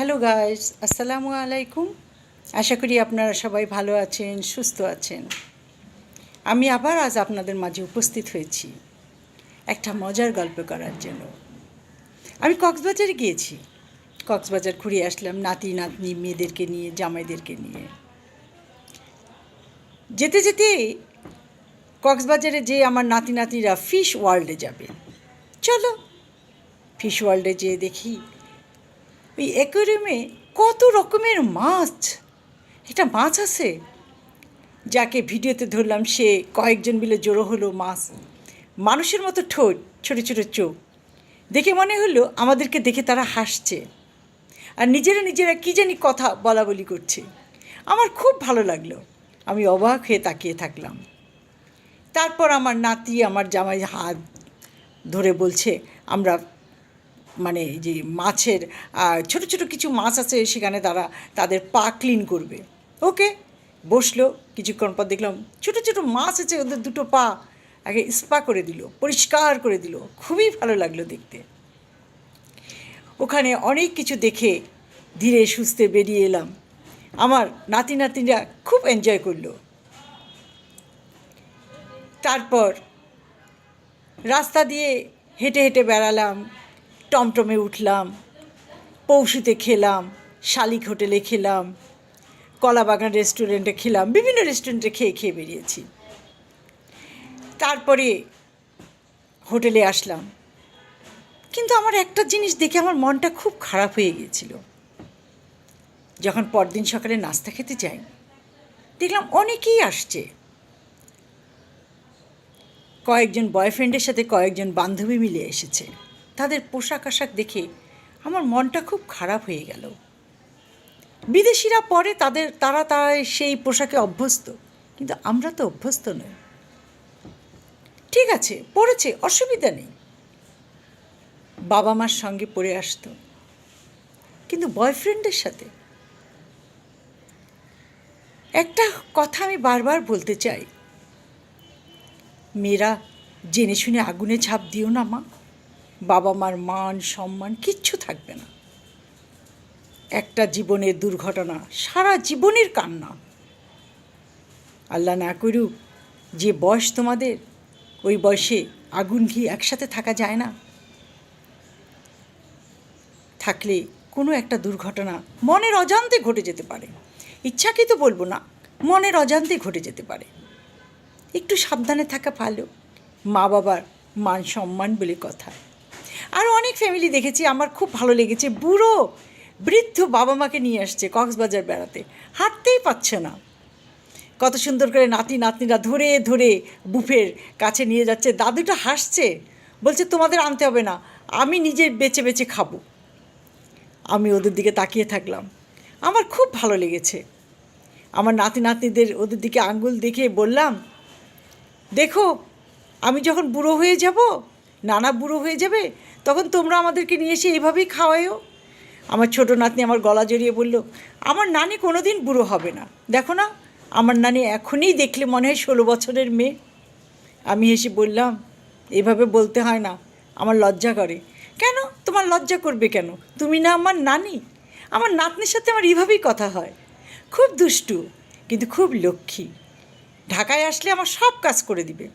Hello guys আসসালামু আলাইকুম আশা করি আপনারা সবাই ভালো আছেন, সুস্থ আছেন। আমি আবার আজ আপনাদের মাঝে উপস্থিত হয়েছি একটা মজার গল্প করার জন্য। আমি কক্সবাজারে গিয়েছি। কক্সবাজার ঘুরে আসলাম নাতি, নাতনি, মেয়েদেরকে নিয়ে, জামাইদেরকে নিয়ে। যেতে যেতে কক্সবাজারে যে আমার নাতি নাতিরা ফিশ ওয়ার্ল্ডে যাবে। চলো, ফিশ ওয়ার্ল্ডে যেয়ে দেখি ওই অ্যাকোয়ারিয়ামে কত রকমের মাছ। এটা মাছ আছে, যাকে ভিডিওতে ধরলাম সে কয়েকজন মিলে জড়ো হলো মাছ। মানুষের মতো ঠোঁট, ছোটো ছোটো চোখ। দেখে মনে হলো আমাদেরকে দেখে তারা হাসছে। আর নিজেরা নিজেরা কী জানি কথা বলা বলি করছে। আমার খুব ভালো লাগল। আমি অবাক হয়ে তাকিয়ে থাকলাম। তারপর আমার নাতি, আমার জামাই হাত ধরে বলছে, আমরা মানে যে মাছের ছোট ছোট কিছু মাছ আছে সেখানে তারা তাদের পা ক্লিন করবে। ওকে বসল, কিছুক্ষণ পর দেখলাম ছোট ছোট মাছ আছে, ওদের দুটো পা আগে স্পা করে দিল, পরিষ্কার করে দিল। খুবই ভালো লাগল দেখতে। ওখানে অনেক কিছু দেখে ধীরে সুস্থে বেরিয়ে এলাম। আমার নাতি নাতিরা খুব এনজয় করল। তারপর রাস্তা দিয়ে হেঁটে হেঁটে বেড়ালাম। টমটমে উঠলাম, পৌষুতে খেলাম, শালিক হোটেলে খেলাম, কলাবাগান রেস্টুরেন্টে খেলাম, বিভিন্ন রেস্টুরেন্টে খেয়ে খেয়ে বেরিয়েছি। তারপরে হোটেলে আসলাম। কিন্তু আমার একটা জিনিস দেখে আমার মনটা খুব খারাপ হয়ে গিয়েছিল। যখন পরদিন সকালে নাস্তা খেতে যাই, দেখলাম অনেকেই আসছে। কয়েকজন বয়ফ্রেন্ডের সাথে কয়েকজন বান্ধবী মিলে এসেছে। তাদের পোশাক আশাক দেখে আমার মনটা খুব খারাপ হয়ে গেল। বিদেশিরা পরে তাদের, তারা তারা সেই পোশাকে অভ্যস্ত, কিন্তু আমরা তো অভ্যস্ত নই। ঠিক আছে, পড়েছে, অসুবিধা নেই। বাবা মার সঙ্গে পড়ে আসতো, কিন্তু বয়ফ্রেন্ডের সাথে। একটা কথা আমি বারবার বলতে চাই। মেয়েরা জেনে শুনে আগুনে ঝাঁপ দিও না, মা। বাবা মার মান, সম্মান কিচ্ছু থাকবে না। একটা জীবনের দুর্ঘটনা, সারা জীবনের কান্না। আল্লাহ না করুক, যে বয়স তোমাদের, ওই বয়সে আগুন ঘি একসাথে থাকা যায় না? থাকলে কোনো একটা দুর্ঘটনা মনের অজান্তে ঘটে যেতে পারে। ইচ্ছাকৃত বলব না, মনের অজান্তে ঘটে যেতে পারে। একটু সাবধানে থাকা ভালো। মা বাবার মান, সম্মান বলে কথা। আরও অনেক ফ্যামিলি দেখেছি, আমার খুব ভালো লেগেছে। বুড়ো, বৃদ্ধ বাবা মাকে নিয়ে আসছে কক্সবাজার বেড়াতে। হাঁটতেই পাচ্ছে না। কত সুন্দর করে নাতি নাতনিরা ধরে ধরে বুফের কাছে নিয়ে যাচ্ছে। দাদুটা হাসছে, বলছে, তোমাদের আনতে হবে না, আমি নিজে বেছে বেছে খাব। আমি ওদের দিকে তাকিয়ে থাকলাম। আমার খুব ভালো লেগেছে। আমার নাতি নাতনিদের ওদের দিকে আঙ্গুল দেখে বললাম, দেখো, আমি যখন বুড়ো হয়ে যাব, নানা বুড়ো হয়ে যাবে তখন তোমরা আমাদেরকে নিয়ে এসে এভাবেই খাওয়াইও আমার ছোট নাতনি আমার গলা জড়িয়ে বলল, আমার নানি কোনো দিন বুড়ো হবে না। দেখো না, আমার নানি এখনই দেখলে মনে হয় ষোলো বছরের মেয়ে। আমি হেসে বললাম, এভাবে বলতে হয় না, আমার লজ্জা করে। কেন? তোমার লজ্জা করবে কেন? তুমি না আমার নানি? আমার নাতনির সাথে আমার এইভাবেই কথা হয়। খুব দুষ্টু, কিন্তু খুব লক্ষ্মী। ঢাকায় আসলে আমার সব কাজ করে দিবে।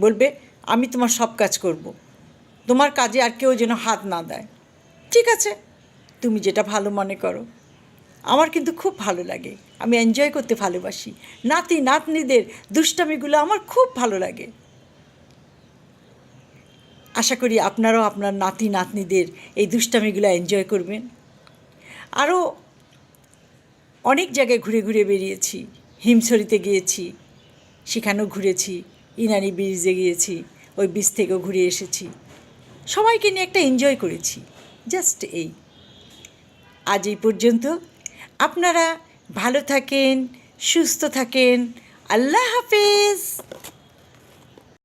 বলবে, আমি তোমার সব কাজ করব। তোমার কাজে আর কেউ যেন হাত না দেয়। ঠিক আছে, তুমি যেটা ভালো মনে করো। আমার কিন্তু খুব ভালো লাগে, আমি এনজয় করতে ভালোবাসি। নাতি, নাতনিদের দুষ্টামিগুলো আমার খুব ভালো লাগে। আশা করি আপনারাও আপনার নাতি, নাতনিদের এই দুষ্টামিগুলো এনজয় করবেন। আরও অনেক জায়গায় ঘুরে ঘুরে বেরিয়েছি, হিমছড়িতে গিয়েছি, সেখানেও ঘুরেছি, ইনানি ব্রিজে গিয়েছি, ওই বীজ থেকেও ঘুরে এসেছি। সবাইকে নিয়ে একটা এনজয় করেছি। জাস্ট এই। আজ এই পর্যন্ত। আপনারা ভালো থাকেন, সুস্থ থাকেন। আল্লাহ হাফেজ।